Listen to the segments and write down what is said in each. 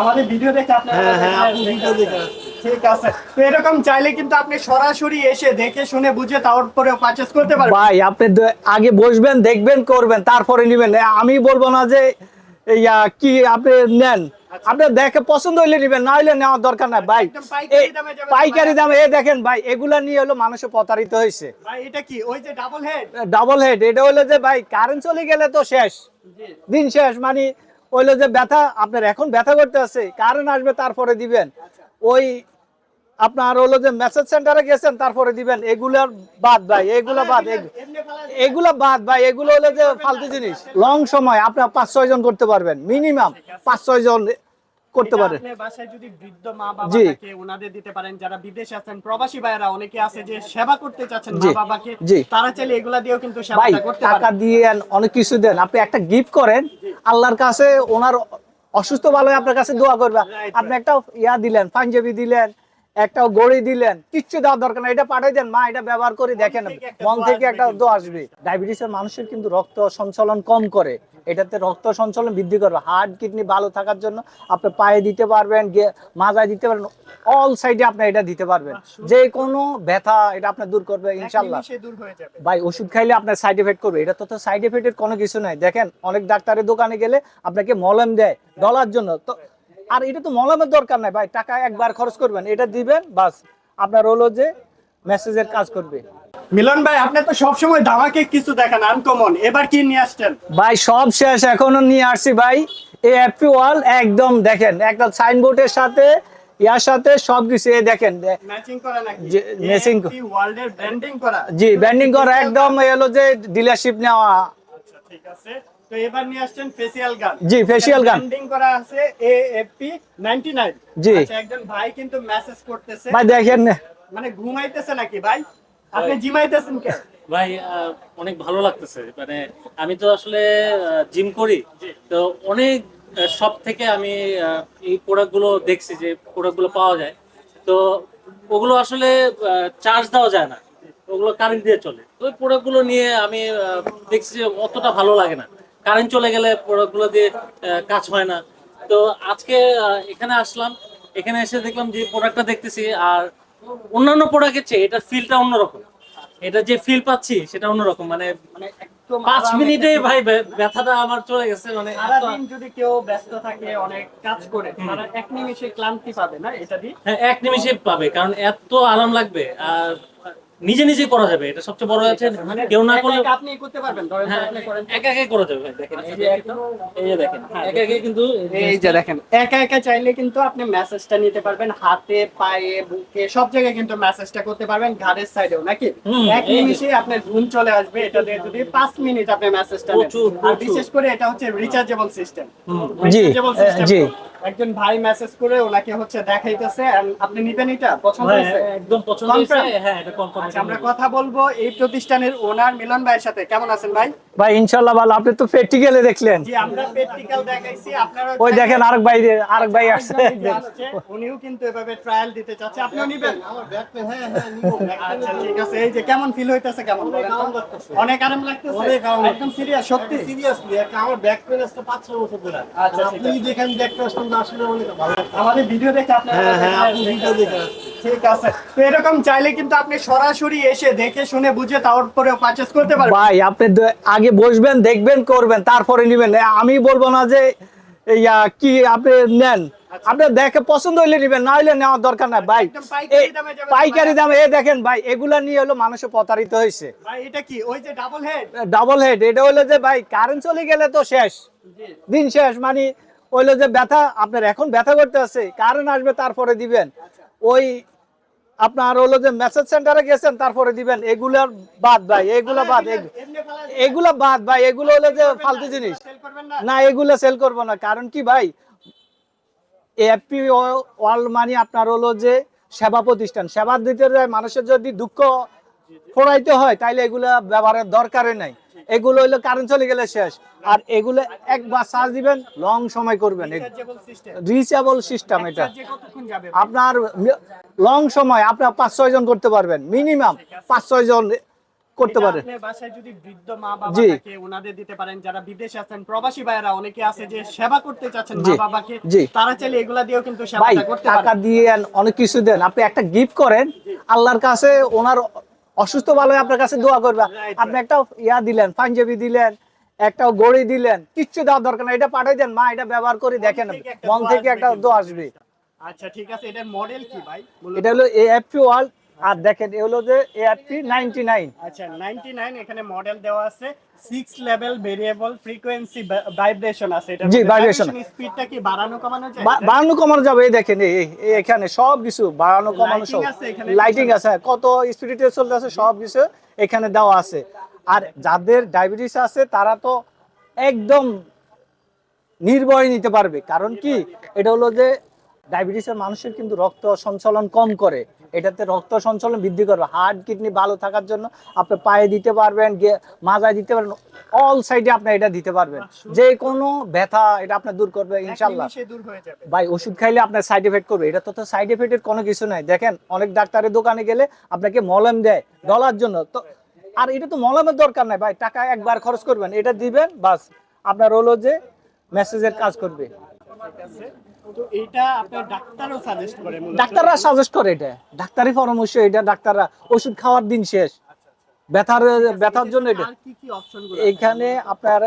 আমাদের ভিডিও দেখে আপনারা হ্যাঁ হ্যাঁ আপনি ভিডিও দেখে ঠিক আছে। তো এরকম চাইলে কিন্তু আপনি সরাসরি এসে দেখে শুনে বুঝে তারপরে পারচেজ করতে পারবেন। ভাই আপনি আগে বসবেন দেখবেন করবেন তারপরে নেবেন। আমি বলব না যে ইয়া কি আপনি নেন। আপনি দেখে পছন্দ হইলে নেবেন না হইলে নেওয়ার দরকার নাই। ভাই পাইকারি। দামে এ দেখেন ভাই এগুলা নিয়ে হলো মানুষ প্রতারিত হয়েছে ভাই এটা কি? ওই যে ডাবল হেড ডাবল হেড এটা হলো যে ভাই কারেন্ট চলে গেলে তো শেষ। দিন শেষ মানে হইল যে ব্যথা আপনার এখন ব্যথা করতে আছে কারেন্ট আসবে তারপরে দিবেন। ওই আপনার হলো যে মেসেজ সেন্টারে গেছেন তারপরে দিবেন। এগুলার বাদ ভাই এগুলা বাদ এগুলা এগুলো বাদ ভাই এগুলো হলো যে ফালতু জিনিস। লং সময় আপনার পাঁচ ছয় জন করতে পারবেন মিনিমাম পাঁচ ছয় জন করতে পারে। পারেন বাসায় যদি বৃদ্ধ মা বাবা থাকে ওনাদের দিতে পারেন। যারা বিদেশে আছেন প্রবাসী অনেকে আছে যে সেবা করতে চাচ্ছেন মা বাবাকে তারা চাইলে এগুলা দিয়েও কিন্তু সেবা করতে করতে টাকা পারেন। দিয়ে অনেক কিছু দেন। আপনি একটা গিফট করেন আল্লাহর কাছে ওনার অসুস্থ ভালো আপনার কাছে দোয়া করবে আপনি একটা ইয়া দিলেন পাঞ্জাবি দিলেন একটা গড়ি দিলেন কিচ্ছু দেওয়ার দরকার না এটা পাঠাই দেন মা এটা ব্যবহার করে দেখেন। মন থেকে একটা। দোয়া আসবে। ডায়াবেটিসের মানুষের কিন্তু রক্ত সঞ্চালন কম করে। এটাতে রক্ত সঞ্চালন বৃদ্ধি করবে। হার্ট কিডনি ভালো থাকার জন্য আপনি পায়ে দিতে পারবেন মাজায় দিতে পারবেন অল সাইডে আপনি এটা দিতে পারবেন। যে কোনো ব্যথা এটা আপনি দূর করবে ইনশাল্লাহ। দূর হয়ে যাবে। ভাই ওষুধ খাইলে আপনার সাইড এফেক্ট করবে। এটা তো তো সাইড এফেক্টের কোনো কিছু নাই। দেখেন অনেক ডাক্তারের দোকানে গেলে আপনাকে মলম দেয় ডলার জন্য। তো আর এটা তো মলমের দরকার নাই ভাই। টাকা একবার খরচ করবেন এটা দিবেন বাস। আপনার হলো যে মেসেজের কাজ করবে। মিলন ভাই আপনি তো সবসময় ধামাকে কিছু দেখেন আনকমন এবার কি নিয়ে আসছেন? ভাই সব শেষ এখনও নিয়ে আসছি ভাই। এই হ্যাপি ওয়াল একদম দেখেন একটা সাইনবোর্ডের সাথে ইয়ার সাথে সব কিছু এই দেখেন ম্যাচিং ব্র্যান্ডিং করা জি ব্যান্ডিং করা একদম এলো যে ডিলারশিপ নেওয়া। আচ্ছা ঠিক আছে। তো এবার নিয়ে আসছেন ফেসিয়াল গান জি, facial gun। ব্র্যান্ডিং করা আছে এএফপি 99 জি। আচ্ছা একজন ভাই কিন্তু মেসেজ করতেছে। ভাই দেখেন মানে ঘুমাইতেছে নাকি ভাই? আপনি জিমাইতেছেন কে ভাই অনেক ভালো লাগতেছে। মানে আমি তো আসলে জিম করি। তো অনেক সব থেকে আমি আহ, এই প্রোডাক্টগুলো দেখছি যে প্রোডাক্টগুলো পাওয়া যায়। তো ওগুলো আসলে চার্জ দেওয়া যায় না। ওগুলো কারেন্ট দিয়ে চলে। তো ওই প্রোডাক্টগুলো নিয়ে আমি আহ, দেখছি যে অতটা ভালো লাগে না। কারেন্ট চলে গেলে প্রোডাক্টগুলো দিয়ে কাজ হয় না। তো আজকে এখানে আসলাম। এখানে এসে দেখলাম যে প্রোডাক্টটা দেখতেছি আর অন্যান্য প্রোডাক্টের চেয়ে এটার ফিলটা অন্যরকম। এটা যে ফিল পাচ্ছি সেটা অন্যরকম। মানে মানে পাঁচ মিনিটে ভাই ব্যথাটা আমার চলে গেছে মানে সারাদিন যদি কেউ ব্যস্ত থাকে অনেক কাজ করে তারা এক নিমিষে ক্লান্তি পাবে না এটা দিয়ে? হ্যাঁ এক নিমিষে পাবে কারণ এত আরাম লাগবে। আর নিজে নিজে করা যাবে এটা সবচেয়ে বড় আছে মানে কেউ না করলে আপনি করতে পারবেন ধরেন হ্যাঁ আপনি করেন। একা করা যাবে দেখেন এই যে একটা এই যে দেখেন একা একাই কিন্তু এই যে দেখেন। একা একা চাইলে কিন্তু আপনি মেসেজটা নিতে পারবেন হাতে পায়ে বুকে সব জায়গায় কিন্তু মেসেজটা করতে পারবেন ঘাড়ের সাইডেও নাকি? এক নিমিষে আপনার ঘুম চলে আসবে এটা দিয়ে যদি পাঁচ মিনিট আপনি মেসেজটা নেন। আর বিশেষ করে এটা হচ্ছে রিচার্জেবল সিস্টেম জি, জি। একজন ভাই মেসেজ করে ওনাকে হচ্ছে দেখাইতেছে আপনি নিবেন এটা? পছন্দ হয়েছে? একদম পছন্দ হয়েছে হ্যাঁ এটা কনফার্ম আচ্ছা আমরা কথা বলব এই প্রতিষ্ঠানের ওনার মিলন ভাইয়ের সাথে। কেমন আছেন ভাই? ভাই ইনশাল্লাহ ভালো। আপনি তো প্র্যাকটিক্যালে দেখলেন। জি আমরা প্র্যাকটিক্যাল দেখাইছি। আপনারা ওই দেখেন আরেক ভাই আরেক ভাই আসছে। উনিও কিন্তু এভাবে ট্রায়াল দিতে চাচ্ছে। আপনিও নিবেন? আচ্ছা ঠিক আছে। এই যে কেমন ফিল হইতেছে কেমন? অনেক আরাম লাগতেছে। অনেক আরাম একদম সিরিয়াস সত্যি। সিরিয়াসলি আমার ব্যাক পেন আসতে পাঁচ ছয় বছর ধরে। আচ্ছা, ঠিক আপনি। দেখেন ব্যাক পেন আসলে আসলে অনেক ভালো। আমাদের ভিডিও দেখে আপনারা হ্যাঁ হ্যাঁ আপনি ভিডিও দেখেন ঠিক আছে। তো এরকম চাইলে কিন্তু আপনি সরাসরি এসে দেখে শুনে বুঝে তারপরে পারচেজ করতে পারবেন। ভাই আপনি আগে বসবেন দেখবেন করবেন তারপরে নেবেন। আমি বলব না যে ইয়া কি আপনি নেন। আপনি দেখে পছন্দ হইলে নেবেন না হইলে নেওয়ার দরকার নাই। ভাই পাইকারি দামে এ দেখেন ভাই এগুলা নিয়ে হলো মানুষ প্রতারিত হয়েছে এটা কি? ওই যে ডাবল হেড ডাবল হেড এটা হলো যে ভাই কারেন্ট চলে গেলে তো শেষ। দিন শেষ মানে হইল যে ব্যথা আপনার এখন ব্যথা করতে আছে কারেন্ট আসবে তারপরে দিবেন। ওই আপনার হলো যে মেসেজ সেন্টারে গেছেন তারপরে দিবেন। এগুলার বাদ ভাই এগুলা বাদ এগুলা বাদ ভাই এগুলো হলো যে ফালতু জিনিস। না? এগুলো সেল করব না। কারণ কি ভাই এপি ওয়ার্ল্ড মানি আপনার হলো যে সেবা প্রতিষ্ঠান। সেবা দিতে যায় মানুষের যদি দুঃখ ফোড়াইতে হয় তাইলে এগুলা ব্যবহারের দরকারই নাই। এগুলো হইল কারেন্ট চলে গেলে শেষ। আর এগুলো একবার চার্জ দিবেন লং সময় করবেন। রিচেবল সিস্টেম এটা। আপনার লং সময় আপনার পাঁচ ছয় জন করতে পারবেন। মিনিমাম পাঁচ ছয় জন করতে পারেন বাসায় যদি বৃদ্ধ মা বাবা জি। থাকে ওনাদের দিতে পারেন যারা বিদেশে আছেন প্রবাসী অনেকে আছে যে সেবা করতে চাচ্ছেন মা বাবাকে তারা চাইলে এগুলা দিয়েও কিন্তু সেবাটা করতে টাকা দিয়েন অনেক কিছু দেন। আপনি একটা গিফট করেন আল্লাহর কাছে ওনার অসুস্থ ভালো আপনার কাছে দোয়া করবে। আপনি একটা ইয়া দিলেন পাঞ্জাবি দিলেন একটা গড়ি দিলেন কিচ্ছু দেওয়ার দরকার না এটা পাঠাই দেন মা এটা ব্যবহার করে দেখেন মন থেকে একটা দোয়া আসবে। আচ্ছা ঠিক আছে এটার মডেল কি ভাই? এটা হলো এএফপি ওয়ার্ল্ড আর দেখেন এ হলো যে এএফপি নাইনটি নাইন আচ্ছা 99 এখানে মডেল দেওয়া আছে। 6 লেভেল ভেরিয়েবল ফ্রিকোয়েন্সি ভাইব্রেশন আছে এটা জি, vibration। স্পিডটা কি বাড়ানো কমানো যায়? বাড়ানো কমানো যাবে এই দেখেন এই এখানে সব কিছু বাড়ানো কমানো সব? লাইটিং আছে কত স্পিডে চলতে আছে সব কিছু এখানে দেওয়া আছে। আর যাদের ডায়াবেটিস আছে তারা তো একদম নির্ভয় নিতে পারবে। কারণ কি? এটা হলো যে ডায়াবেটিসের মানুষের কিন্তু রক্ত সঞ্চালন কম করে। এটাতে রক্ত সঞ্চালন বৃদ্ধি করবে। হার্ট কিডনি ভালো থাকার জন্য আপনি পায়ে দিতে পারবেন মাজায় দিতে পারবেন অল সাইডে আপনি এটা দিতে পারবেন। যে কোনো ব্যথা এটা আপনি দূর করবে ইনশাল্লাহ দূর হয়ে যাবে। ভাই ওষুধ খাইলে আপনার সাইড এফেক্ট করবে। এটা তো তো সাইড এফেক্টের কোনো কিছু নাই। দেখেন অনেক ডাক্তারের দোকানে গেলে আপনাকে মলম দেয় গলার জন্য। তো আর এটা তো মলমের দরকার নাই ভাই। টাকা একবার খরচ করবেন এটা দিবেন বাস। আপনার হলো যে মেসেজের কাজ করবে। এটা আপনার ডাক্তারও সাজেস্ট করে ডাক্তাররা সাজেস্ট করে এটা। ডাক্তারি পরামর্শ এটা ডাক্তাররা ওষুধ খাওয়ার দিন শেষ। ব্যথার ব্যথার জন্য এটা। এইখানে আপনার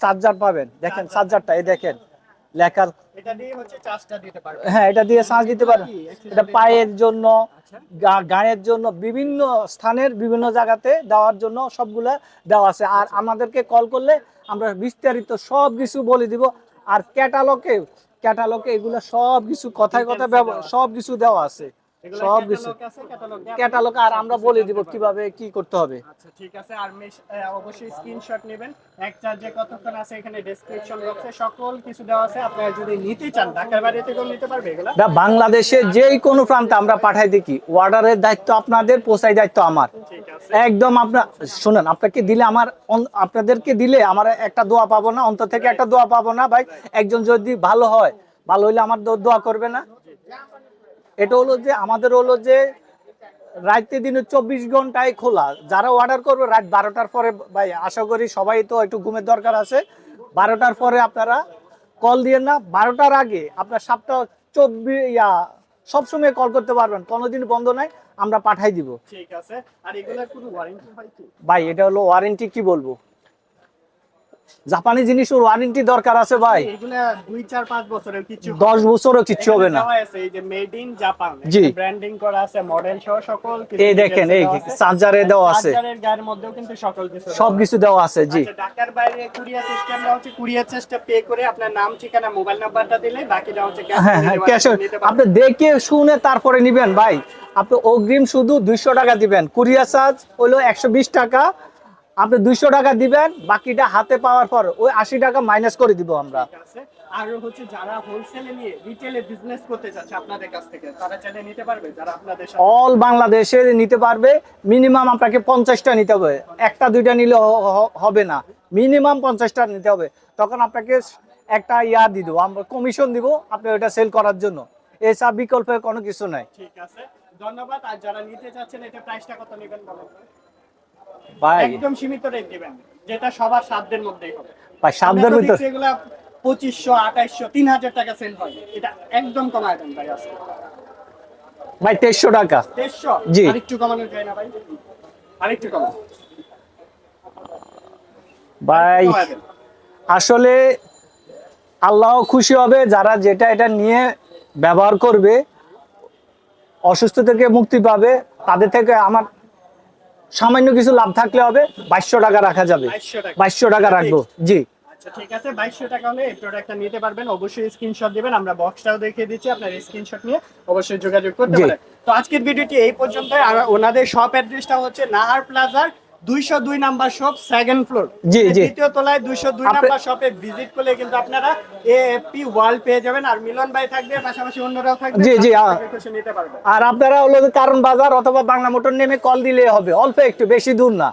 চার্জার পাবেন। দেখেন চার্জারটা এই দেখেন। লেখার হ্যাঁ এটা দিয়ে শ্বাস দিতে পারেন এটা পায়ের জন্য গায়ের জন্য বিভিন্ন স্থানের বিভিন্ন জায়গাতে দেওয়ার জন্য সবগুলা দেওয়া আছে। আর আমাদেরকে কল করলে আমরা বিস্তারিত সব কিছু বলে দিব। আর ক্যাটালগে ক্যাটালগে এগুলো সব কিছু কথায় কথায় সব কিছু দেওয়া আছে। সব কিছু। ক্যাটালগ আর আমরা বলে দিব কীভাবে কি করতে হবে। আচ্ছা ঠিক আছে আর অবশ্যই স্ক্রিনশট নেবেন। এক চার্জে কতক্ষণ আছে এখানে ডেসক্রিপশন বক্সে সকল কিছু দেওয়া আছে। আপনারা যদি নিতে চান ঢাকার বাইরে থেকেও নিতে পারবে এগুলা। বাংলাদেশে যেই কোনো প্রান্তে আমরা পাঠাই দেখি অর্ডারের দায়িত্ব আপনাদের পোষাই দায়িত্ব আমার। একদম আপনার শুনেন আপনাকে দিলে আমার আপনাদেরকে দিলে আমার একটা দোয়া পাবো না অন্তর থেকে একটা দোয়া পাবো না ভাই। একজন যদি ভালো হয় ভালো হইলে আমার দোয়া করবে না? এটা হলো যে আমাদের হলো যে রাতে দিনে চব্বিশ ঘন্টায় খোলা। যারা অর্ডার করবে রাত বারোটার পরে ভাই আশা করি সবাই তো একটু ঘুমের দরকার আছে। বারোটার পরে আপনারা কল দিয়ে না বারোটার আগে আপনার সাতটা চব্বিশ ইয়া সবসময় কল করতে পারবেন। কোনোদিন বন্ধ নাই আমরা পাঠাই দিব। ঠিক আছে। আর এগুলার কোনো ওয়ারেন্টি ভাই এটা হলো ওয়ারেন্টি কি বলব? জাপানি জিনিসের ওয়ারেন্টি দরকার আছে ভাই। এগুলা বছরের কিছু দশ বছরও কিচ্ছু হবে না। দেওয়া এই যে মেড ইন জাপান জি। ব্র্যান্ডিং করা আছে মডেল সহ সকল কিছু এই দেখেন এই। চার্জারে দেওয়া আছে। চার্জারের গায়ের মধ্যেও কিন্তু সকল কিছু দেওয়া সব কিছু দেওয়া আছে জি। আচ্ছা, ঢাকার বাইরে কুরিয়ার সিস্টেমটা হচ্ছে কুরিয়ার চার্জটা পে করে আপনার নাম ঠিকানা মোবাইল নাম্বারটা দিলে বাকিটা হচ্ছে ক্যাশ হ্যাঁ আপনি দেখে শুনে তারপরে নিবেন ভাই। আপনি অগ্রিম শুধু দুইশো টাকা দিবেন। কুরিয়ার চার্জ হলো একশো বিশ টাকা আপনি দুইশো টাকা দিবেন বাকিটা হাতে পাওয়ার পর ওই আশি টাকা মাইনাস করে দিব আমরা। আর হচ্ছে যারা হোলসেলে নিয়ে রিটেলে বিজনেস করতে চাচ্ছে আপনাদের কাছ থেকে তারা চাইলে নিতে পারবে যারা আপনাদের অল বাংলাদেশে নিতে পারবে। মিনিমাম আপনাকে পঞ্চাশটা নিতে হবে। একটা দুইটা নিলে হবে না। মিনিমাম পঞ্চাশটা নিতে হবে। তখন আপনাকে একটা ইয়া দিয়ে দেবো আমরা কমিশন দিব আপনি ওটা সেল করার জন্য। এসব বিকল্পের কোনো কিছু নাই। ঠিক আছে। ধন্যবাদ। আর যারা নিতে চাচ্ছেন এটা প্রাইসটা কত নেবেন বলেন? ভাই। একদম সীমিত রেট দিবেন যেটা সবার সাধ্যের মধ্যেই হবে। ভাই সাধ্যের ভিতর এগুলা পঁচিশশো আঠাইশশো তিন হাজার টাকা সেল হয়। এটা একদম কমায় দেন ভাই আজকে। ভাই তেইশশো টাকা। দেড়শো জি। আরেকটু কমানো যায় না ভাই। আরেকটু কমানো। ভাই আসলে আল্লাহ খুশি হবে যারা যেটা এটা নিয়ে ব্যবহার করবে অসুস্থ থেকে মুক্তি পাবে। তাদের থেকে আমার সামান্য কিছু লাভ থাকলে হবে বাইশশো টাকা রাখা যাবে। 2200 টাকা। বাইশশো টাকা রাখব জি। আচ্ছা ঠিক আছে বাইশশো টাকা হলে এই প্রোডাক্টটা নিতে পারবেন। অবশ্যই স্ক্রিনশট দিবেন আমরা বক্সটাও দেখিয়ে দিচ্ছি আপনার স্ক্রিনশট নিয়ে অবশ্যই যোগাযোগ করতে। পারেন। তো আজকের ভিডিওটি এই পর্যন্ত আর ওনাদের শপ অ্যাড্রেসটা হচ্ছে নাহার প্লাজার দুইশো দুই নাম্বার শপ সেকেন্ড ফ্লোর জি, জি। দ্বিতীয় তলায় দুইশো দুই আপনি- নাম্বার শপে ভিজিট করলে কিন্তু আপনারা এএফপি ওয়াল পেয়ে যাবেন। আর মিলন ভাই থাকবে পাশাপাশি অন্যরাও থাকবে। জি, জি, আপনারা নিতে পারবেন আর আপনারা হলো কারণ বাজার অথবা বাংলা মোটর নেমে কল দিলে হবে। অল্প একটু বেশি দূর না।